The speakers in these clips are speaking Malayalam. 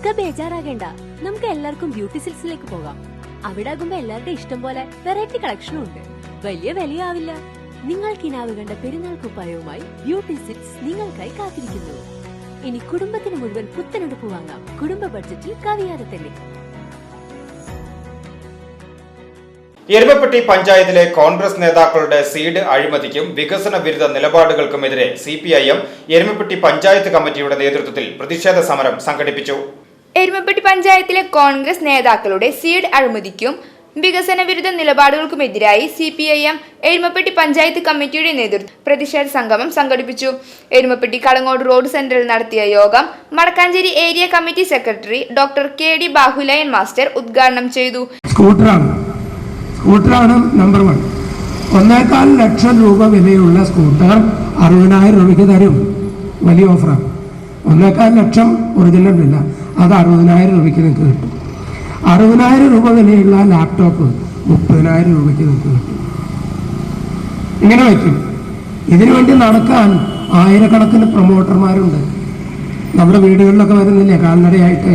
ഇക്ക ബേജാറാകേണ്ട. നമുക്ക് എല്ലാവർക്കും ബ്യൂട്ടി സിൽസിലേക്ക് പോകാം. അവിടെ ആകുമ്പോ എല്ലാവരുടെ ഇഷ്ടം പോലെ വെറൈറ്റി കളക്ഷനും ഉണ്ട്. വലിയ വിലയാവില്ല. നിങ്ങൾ കിനാവ് കണ്ട പെരുന്നാൾ കുപ്പായവുമായി ബ്യൂട്ടി സിൽസ് നിങ്ങൾക്കായി കാത്തിരിക്കുന്നു. ഇനി കുടുംബത്തിന് മുഴുവൻ പുത്തനെടുപ്പ് വാങ്ങാം. കുടുംബ ബഡ്ജറ്റിൽ കവിയാതെ തന്നെ. എരുമപ്പെട്ടി പഞ്ചായത്തിലെ കോൺഗ്രസ് നേതാക്കളുടെ സീഡ് അഴിമതിക്കും വികസന വിരുദ്ധ നിലപാടുകൾക്കുമെതിരെ C P I M Erumappetty panchayat കമ്മിറ്റിയുടെ നേതൃത്വത്തിൽ പ്രതിഷേധ സമരം സംഘടിപ്പിച്ചു. എരുമപ്പെട്ടി പഞ്ചായത്തിലെ കോൺഗ്രസ് നേതാക്കളുടെ സീഡ് അഴിമതിക്കും വികസന വിരുദ്ധ നിലപാടുകൾക്കുമെതിരായി C P I M Erumappetty panchayat കമ്മിറ്റിയുടെ നേതൃത്വം പ്രതിഷേധ സംഗമം സംഘടിപ്പിച്ചു. എരുമപ്പെട്ടി കളങ്ങോട് റോഡ് സെന്ററിൽ നടത്തിയ യോഗം Madakkanchery area committee secretary doctor K D Bahulayan master ഉദ്ഘാടനം ചെയ്തു. സ്കൂട്ടറാണ്. സ്കൂട്ടറാണ് നമ്പർ വൺ. ഒന്നേകാൽ ലക്ഷം രൂപ വിലയുള്ള സ്കൂട്ടർ അറുപതിനായിരം രൂപയ്ക്ക് തരും. വലിയ ഓഫറാണ്. ഒന്നേക്കാൽ ലക്ഷം ഒറിജിനൽ വില. അത് അറുപതിനായിരം രൂപയ്ക്ക് നിങ്ങൾക്ക് കിട്ടും. അറുപതിനായിരം രൂപ വിലയുള്ള ലാപ്ടോപ്പ് മുപ്പതിനായിരം രൂപയ്ക്ക് നിങ്ങൾക്ക് കിട്ടും. ഇങ്ങനെ വയ്ക്കും. ഇതിനു വേണ്ടി നടക്കാൻ ആയിരക്കണക്കിന് പ്രൊമോട്ടർമാരുണ്ട് നമ്മുടെ വീടുകളിലൊക്കെ വരുന്നില്ലേ? കാൽനടയായിട്ട്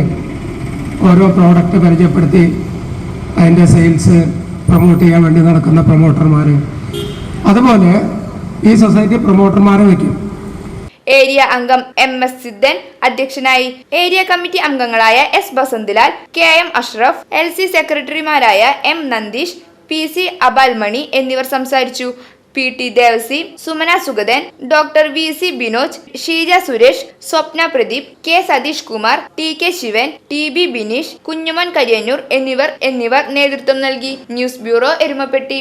ഓരോ പ്രോഡക്റ്റ് പരിചയപ്പെടുത്തി അതിന്റെ സെയിൽസ് പ്രൊമോട്ട് ചെയ്യാൻ വേണ്ടി നടക്കുന്ന പ്രൊമോട്ടർമാർ അതുപോലെ ഈ സൊസൈറ്റി പ്രൊമോട്ടർമാരെ വയ്ക്കും. ഏരിയ അംഗം എം എസ് സിദ്ധൻ അധ്യക്ഷനായി ഏരിയ കമ്മിറ്റി അംഗങ്ങളായ S Basanthlal K M Ashraf L C സെക്രട്ടറിമാരായ M Nandeesh P C Abalmani എന്നിവർ സംസാരിച്ചു. P T Devasi Sumana Sugathan doctor V C Binoj Sheeja Suresh Swapna Pradeep K Satheesh Kumar T K Sivan T B Bineesh Kunjuman Kariyannur എന്നിവർ എന്നിവർ നേതൃത്വം നൽകി. News bureau Erumappetty.